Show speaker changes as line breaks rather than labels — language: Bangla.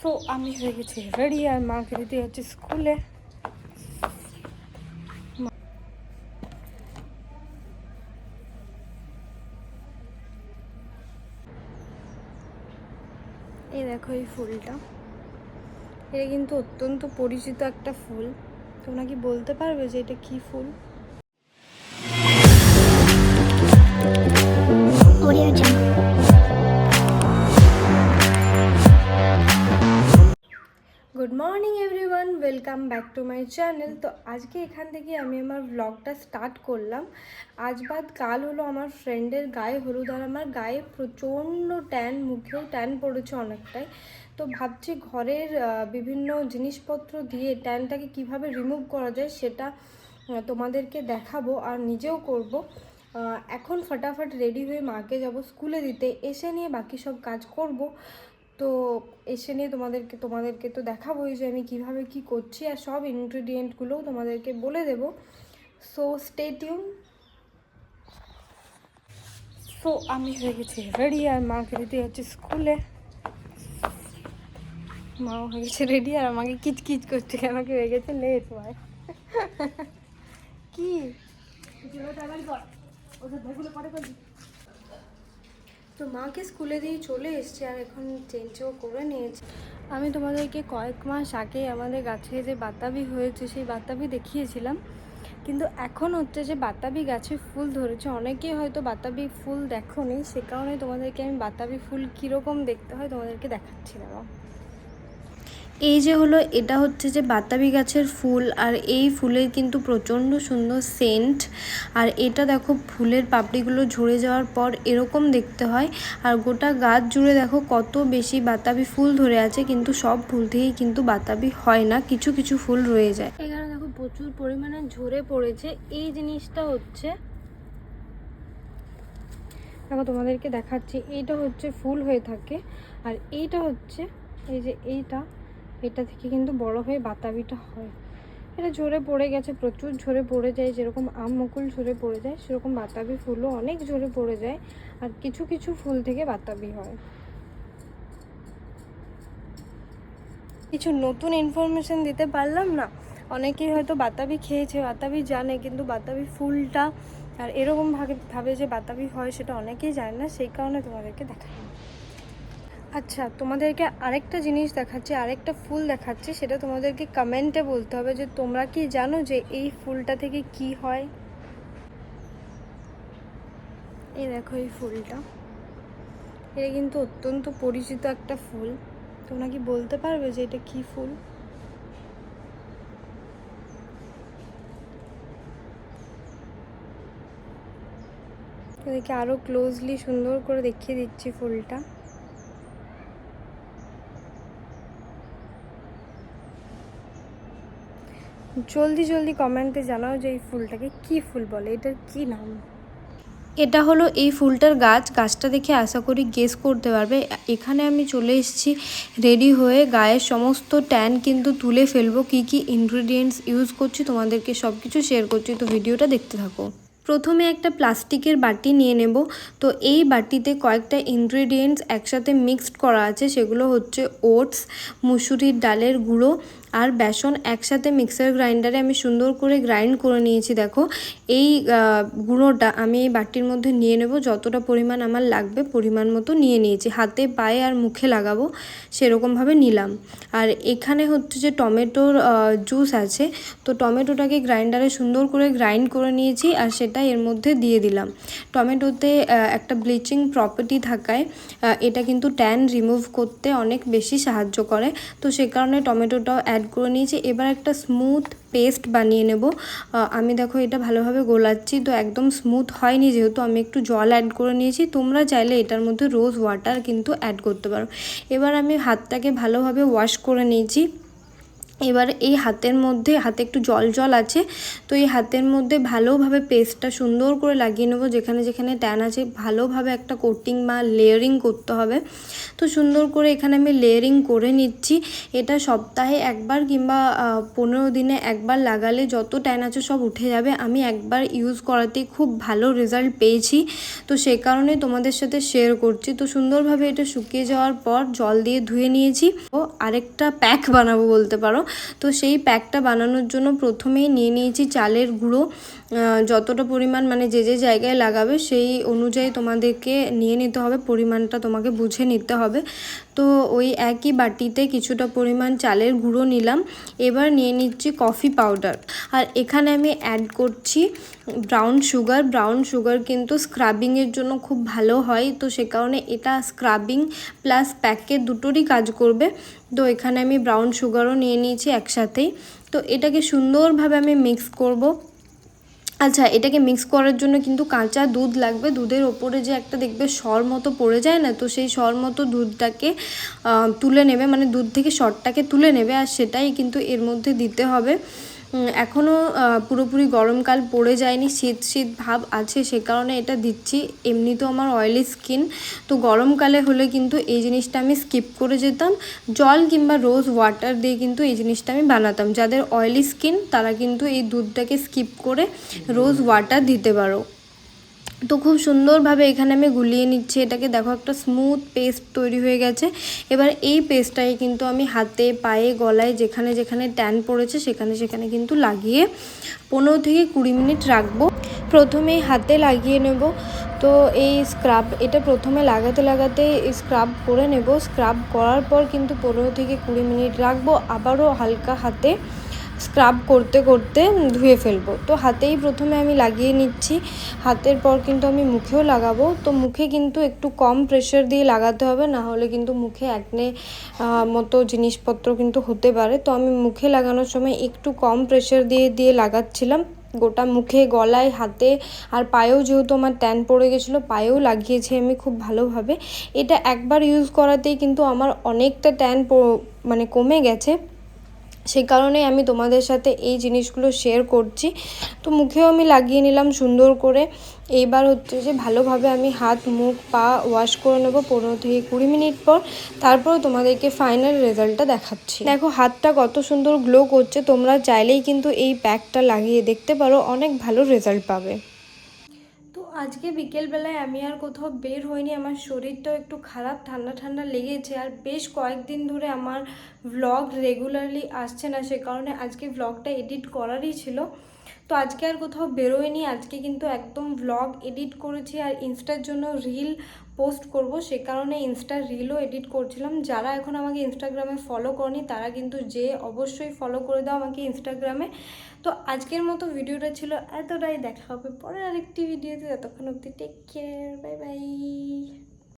সো আমি হয়ে গেছি রেডি আর মাকে দিতে যাচ্ছি স্কুলে এই দেখো এই ফুলটা। এটা কিন্তু অত্যন্ত পরিচিত একটা ফুল। তোমরা কি বলতে পারবে যে এটা কি ফুল?
Audio.
Morning everyone, welcome back to my channel. তো আজকে এখান থেকে আমি আমার ব্লগটা স্টার্ট করলাম। আজ বাদ কাল হলো আমার ফ্রেন্ডের গায়ে হলুদ আর আমার গায়ে প্রচণ্ড ট্যান মুখেও ট্যান পড়েছে অনেকটাই। তো ভাবছি ঘরের বিভিন্ন জিনিসপত্র দিয়ে ট্যানটাকে কীভাবে রিমুভ করা যায় সেটা তোমাদেরকে দেখাবো আর নিজেও করব। এখন ফটাফট রেডি হয়ে মাকে যাব স্কুলে দিতে। এসে নিয়ে বাকি সব কাজ করব। তো এসে নিয়ে তোমাদেরকে তোমাদেরকে তো দেখাবোই যে আমি কীভাবে কি করছি আর সব ইনগ্রেডিয়েন্টগুলোও তোমাদেরকে বলে দেব। সো স্টে টিউন সো আমি হয়ে গেছি রেডি আর মাকে দিতে হচ্ছে স্কুলে মাও হয়ে গেছে রেডি আর আমাকে কিচকিচ করছে কেন কি হয়ে গেছে লেট হয় কি? তো মাকে স্কুলে দিয়ে চলে এসছে আর এখন চেঞ্জও করে নিয়েছে। আমি তোমাদেরকে কয়েক মাস আগে আমাদের গাছে যে বাতাবি হয়েছে, সেই বাতাবি দেখিয়েছিলাম। কিন্তু এখন হচ্ছে যে বাতাবি গাছে ফুল ধরেছে। অনেকেই হয়তো বাতাবি ফুল দেখোনি, সে কারণে তোমাদেরকে আমি বাতাবি ফুল কীরকম দেখতে হয় তোমাদেরকে দেখাচ্ছিলাম এই যে হলো, এটা হচ্ছে যে বাতাবি গাছের ফুল, আর এই ফুলের কিন্তু প্রচণ্ড সুন্দর সেন্ট আর এটা দেখো, ফুলের পাপড়িগুলো ঝরে যাওয়ার পর এরকম দেখতে হয়। আর গোটা গাছ জুড়ে দেখো, কত বেশি বাতাবি ফুল ধরে আছে, কিন্তু সব ফুল থেকেই কিন্তু বাতাবি হয় না, কিছু কিছু ফুল রয়ে যায়। এখানে দেখো, প্রচুর পরিমাণে ঝরে পড়েছে। এই জিনিসটা হচ্ছে, দেখো তোমাদেরকে দেখাচ্ছি, এইটা হচ্ছে ফুল হয়ে থাকে। আর এইটা হচ্ছে, এই যে এইটা এটা থেকে কিন্তু বড় হয়ে বাতাবিটা হয়। এটা ঝরে পড়ে গেছে প্রচুর, ঝরে পড়ে যায়, যেরকম আম, মুকুল ঝরে পড়ে যায়, সেরকম বাতাবি ফুলও অনেক ঝরে পড়ে যায় আর কিছু কিছু ফুল থেকে বাতাবি হয়। কিছু নতুন ইনফরমেশন দিতে পারলাম না। অনেকেই হয়তো বাতাবি খেয়েছে, বাতাবি জানে, কিন্তু বাতাবি ফুলটা আর এরকম ভাবে যে বাতাবি হয় সেটা অনেকেই জানে না, সেই কারণে তোমাদেরকে দেখালাম। আচ্ছা তোমাদেরকে আরেকটা জিনিস দেখাচ্ছি, আরেকটা ফুল দেখাচ্ছি, সেটা তোমাদেরকে কমেন্টে বলতে হবে যে তোমরা কি জানো যে এই ফুলটা থেকে কি হয়? এই দেখো এই ফুলটা। এটা কিন্তু অত্যন্ত পরিচিত একটা ফুল। তোমরা কি বলতে পারবে যে এটা কি ফুল? তোদেরকে আরও ক্লোজলি সুন্দর করে দেখিয়ে দিচ্ছি ফুলটা। জলদি জলদি কমেন্টে জানাও যে এই ফুলটাকে কি ফুল বলে, এটার কি নাম? এটা হলো এই ফুলটার গাছ, গাছটা দেখে আশা করি গেস করতে পারবে। এখানে আমি চলে এসেছি রেডি হয়ে গায়ের সমস্ত ট্যান কিন্তু তুলে ফেলব, কি কি ইনগ্রিডিয়েন্টস ইউজ করছি, তোমাদেরকে সব কিছু শেয়ার করছি, তো ভিডিওটা দেখতে থাকো। প্রথমে একটা প্লাস্টিকের বাটি নিয়ে নেব, তো এই বাটিতে কয়েকটা ইনগ্রিডিয়েন্টস একসাথে মিক্সড করা আছে, সেগুলো হচ্ছে ওটস মুসুরির ডালের গুঁড়ো আর বেসন একসাথে মিক্সার গ্রাইন্ডারে আমি সুন্দর করে গ্রাইন্ড করে নিয়েছি, দেখো। এই গুঁড়োটা আমি এই বাটির মধ্যে নিয়ে নেব, যতটা পরিমাণ আমার লাগবে পরিমাণ মতো নিয়ে নিয়েছি। হাতে, পায়ে আর মুখে লাগাবো, সেরকমভাবে নিলাম। আর এখানে হচ্ছে যে টমেটোর জুস আছে, তো টমেটোটাকে গ্রাইন্ডারে সুন্দর করে গ্রাইন্ড করে নিয়েছি আর সেটা এর মধ্যে দিয়ে দিলাম। টমেটোতে একটা ব্লিচিং প্রপার্টি থাকায় এটা কিন্তু ট্যান রিমুভ করতে অনেক বেশি সাহায্য করে। তো সে কারণে টমেটোটাও অ্যাড করে নিয়েছি। এবার একটা স্মুথ পেস্ট বানিয়ে নেব। আমি দেখো এটা ভালোভাবে গোলাচ্ছি, তো একদম স্মুথ হয়নি যেহেতু আমি একটু জল অ্যাড করে নিয়েছি। তোমরা চাইলে এটার মধ্যে রোজ ওয়াটার কিন্তু অ্যাড করতে পারো। এবার আমি হাতটাকে ভালোভাবে ওয়াশ করে নিয়েছি। এবার এই হাতের মধ্যে, হাতে একটু জল জল আছে, তো এই হাতের মধ্যে ভালোভাবে পেস্টটা সুন্দর করে লাগিয়ে নেব, যেখানে যেখানে ট্যান আছে, ভালোভাবে একটা কোটিং বা লেয়ারিং করতে হবে। তো সুন্দর করে এখানে আমি লেয়ারিং করে নিচ্ছি। এটা সপ্তাহে একবার কিংবা পনেরো দিনে একবার লাগালে যত ট্যান আছে সব উঠে যাবে। আমি একবার ইউজ করাতেই খুব ভালো রেজাল্ট পেয়েছি। তো সে কারণে তোমাদের সাথে শেয়ার করছি। তো সুন্দরভাবে এটা শুকিয়ে যাওয়ার পর জল দিয়ে ধুয়ে নিয়েছি। ও আরেকটা প্যাক বানাবো বলতে পারো। তো সেই প্যাকটা বানানোর জন্য প্রথমেই নিয়ে নিয়েছি চালের গুঁড়ো। যতটা পরিমাণ মানে যে যে জায়গায় লাগাবে সেই অনুযায়ী তোমাদেরকে নিয়ে নিতে হবে, পরিমাণটা তোমাকে বুঝে নিতে হবে। তো ওই একই বাটিতে কিছুটা পরিমাণ চালের গুঁড়ো নিলাম। এবার নিয়ে নিচ্ছি কফি পাউডার। আর এখানে আমি অ্যাড করছি ব্রাউন সুগার ব্রাউন সুগার কিন্তু স্ক্রাবিংয়ের জন্য খুব ভালো হয়। তো সে কারণে এটা স্ক্রাবিং প্লাস প্যাকের দুটোরই কাজ করবে। তো এখানে আমি ব্রাউন সুগারও নিয়ে নিয়েছি একসাথেই। তো এটাকে সুন্দরভাবে আমি মিক্স করব। আচ্ছা এটাকে মিক্স করার জন্য কিন্তু কাঁচা দুধ লাগবে। দুধের ওপরে যে একটা দেখবে সর মতো পড়ে যায় না, তো সেই সর মতো দুধটাকে তুলে নেবে। মানে দুধ থেকে সরটাকে তুলে নেবে আর সেটাই কিন্তু এর মধ্যে দিতে হবে। এখনও পুরোপুরি গরমকাল পড়ে যায়নি, শীত শীত ভাব আছে, সে কারণে এটা দিচ্ছি। এমনি তো আমার অয়েলি স্কিন তো গরমকালে হলে কিন্তু এই জিনিসটা আমি স্কিপ করে যেতাম। জল কিংবা রোজ ওয়াটার দিয়ে কিন্তু এই জিনিসটা আমি বানাতাম। যাদের অয়েলি স্কিন তারা কিন্তু এই দুধটাকে স্কিপ করে রোজ ওয়াটার দিতে পারো। তো খুব সুন্দরভাবে এখানে আমি গুলিয়ে নিচ্ছি। এটাকে দেখো একটা স্মুথ পেস্ট তৈরি হয়ে গেছে। এবার এই পেস্টটাকে কিন্তু আমি হাতে, পায়ে, গলায় যেখানে যেখানে ট্যান পড়েছে সেখানে সেখানে কিন্তু লাগিয়ে পনেরো থেকে কুড়ি মিনিট রাখব। প্রথমেই হাতে লাগিয়ে নেব। তো এই স্ক্রাব এটা প্রথমে লাগাতে লাগাতে স্ক্রাব করে নেব। স্ক্রাব করার পর কিন্তু পনেরো থেকে কুড়ি মিনিট রাখব। আবারও হালকা হাতে স্ক্রাব করতে করতে ধুয়ে ফেলব। তো হাতেই প্রথমে আমি লাগিয়ে নিচ্ছি। হাতের পর কিন্তু আমি মুখেও লাগাবো। তো মুখে কিন্তু একটু কম প্রেশার দিয়ে লাগাতে হবে, না হলে কিন্তু মুখে একনে মতো জিনিসপত্র কিন্তু হতে পারে। তো আমি মুখে লাগানোর সময় একটু কম প্রেশার দিয়ে দিয়ে লাগাচ্ছিলাম। গোটা মুখে, গলায়, হাতে আর পায়েও যেহেতু আমার ট্যান পড়ে গেছিল, পায়েও লাগিয়েছি আমি খুব ভালোভাবে। এটা একবার ইউজ করাতেই কিন্তু আমার অনেকটা ট্যান মানে কমে গেছে। সেই কারণে আমি তোমাদের সাথে এই জিনিসগুলো শেয়ার করছি। তো মুখেও আমি লাগিয়ে নিলাম সুন্দর করে। এইবার হচ্ছে যে ভালোভাবে আমি হাত, মুখ, পা ওয়াশ করে নেব পনেরো থেকে কুড়ি মিনিট পর। তারপর তোমাদেরকে ফাইনাল রেজাল্টটা দেখাচ্ছি। দেখো, হাতটা কত সুন্দর গ্লো করছে। তোমরা চাইলেই কিন্তু এই প্যাকটা লাগিয়ে দেখতে পারো। অনেক ভালো রেজাল্ট পাবে। আজকে বিকেলবেলায় আমি আর কোথাও বের হইনি, আমার শরীরটাও একটু খারাপ, ঠান্ডা ঠান্ডা লেগেছে আর বেশ কয়েকদিন ধরে আমার ভ্লগ রেগুলারলি আসছে না, সে কারণে আজকে ভ্লগটা এডিট করারই ছিল। তো আজকে আর কোথাও বেরোয়নি, আজকে কিন্তু একদম ভ্লগ এডিট করেছি আর ইনস্টার জন্য রিল পোস্ট করব, সে কারণে ইনস্টার রিলও এডিট করছিলাম। যারা এখন আমাকে ইনস্টাগ্রামে ফলো করনি, তারা কিন্তু যে অবশ্যই ফলো করে দাও আমাকে ইনস্টাগ্রামে তো আজকের মতো ভিডিওটা ছিল এতটাই। দেখা হবে পরের আরেকটি ভিডিওতে ততক্ষণ অব্দি টেক কেয়ার বাই বাই